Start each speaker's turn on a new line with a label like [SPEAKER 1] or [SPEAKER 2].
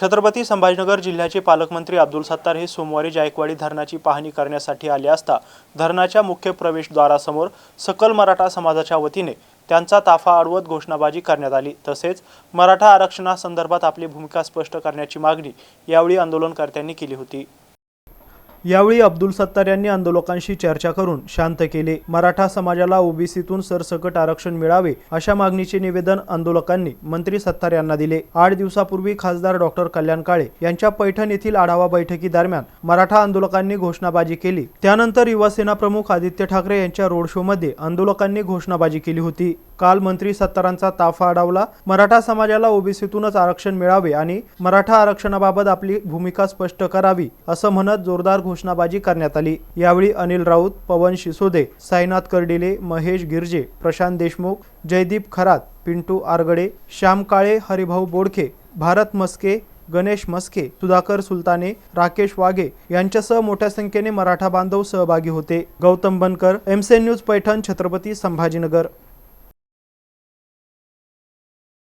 [SPEAKER 1] छत्रपती संभाजीनगर जिल्ह्याचे पालकमंत्री अब्दुल सत्तार हे सोमवारी जायकवाडी धरणाची पाहणी करण्यासाठी आले असता धरणाच्या मुख्य प्रवेशद्वारासमोर सकल मराठा समाजाच्या वतीने त्यांचा ताफा अडवत घोषणाबाजी करण्यात आली. तसेच मराठा आरक्षणासंदर्भात आपली भूमिका स्पष्ट करण्याची मागणी यावेळी आंदोलनकर्त्यांनी केली होती. यावेळी अब्दुल सत्तार यांनी आंदोलकांशी चर्चा करून शांत केले. मराठा समाजाला ओबीसीतून सरसकट आरक्षण मिळावे अशा मागणीचे निवेदन आंदोलकांनी मंत्री सत्तार यांना दिले. आठ दिवसापूर्वी खासदार डॉक्टर कल्याण काळे यांच्या पैठण येथील आढावा बैठकीदरम्यान मराठा आंदोलकांनी घोषणाबाजी केली. त्यानंतर युवासेना प्रमुख आदित्य ठाकरे यांच्या रोड शो मध्ये आंदोलकांनी घोषणाबाजी केली होती. काल मंत्री सत्तारांचा ताफा अडवला. मराठा समाजाला ओबीसीतूनच आरक्षण मिळावे आणि मराठा आरक्षणाबाबत आपली भूमिका स्पष्ट करावी असं म्हणत जोरदार घोषणाबाजी करण्यात आली. यावेळी अनिल राऊत पवन शिसोदे साईनाथ कर्डिले महेश गिरजे प्रशांत देशमुख जयदीप खरात पिंटू आरगडे श्याम काळे हरिभाऊ बोडखे भारत मस्के गणेश मस्के सुधाकर सुलताने राकेश वाघे यांच्यासह मोठ्या संख्येने मराठा बांधव सहभागी होते. गौतम बनकर एमसेन न्यूज पैठण छत्रपती संभाजीनगर.